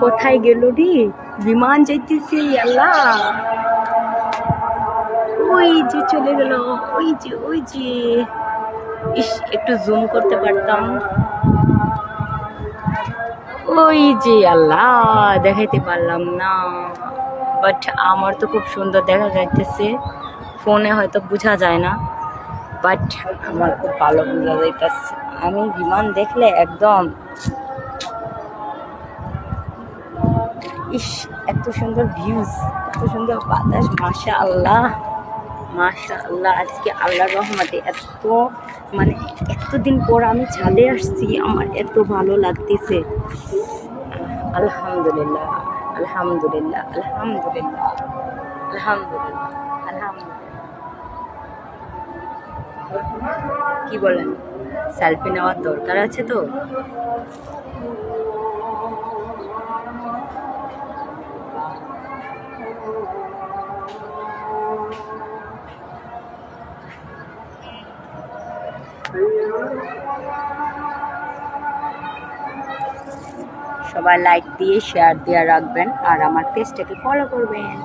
কোথায় গেল রে? বিমান যাইতেছে, আল্লাহ। ওই যে চলে গেল, ওই যে ওই যে। ইস, একটু জুম করতে পারতাম। ওই যে আল্লাহ, দেখাইতে পারলাম না। বাট আমার তো খুব সুন্দর দেখা যাইতেছে। ফোনে হয়তো বোঝা যায় না। বাট আমার খুব ভালো বোঝা যাইতেছে। আমি বিমান দেখলে একদম ইস, এত সুন্দর ভিউজ এত সুন্দর বাতাস মাশা আল্লাহ মাশা আল্লাহ আজকে আল্লাহ রহমতে এত মানে এতদিন পর আমি ছাদে আসছি, আমার এত ভালো লাগতেছে। আলহামদুলিল্লাহ আলহামদুলিল্লাহ আলহামদুলিল্লাহ আলহামদুলিল্লাহ আলহামদুলিল্লাহ। কি বলেন? সেলফি নেওয়ার দরকার আছে তো? সবাই লাইক দিয়ে শেয়ার দিয়ে রাখবেন আর আমার পেজটাকে ফলো করবেন।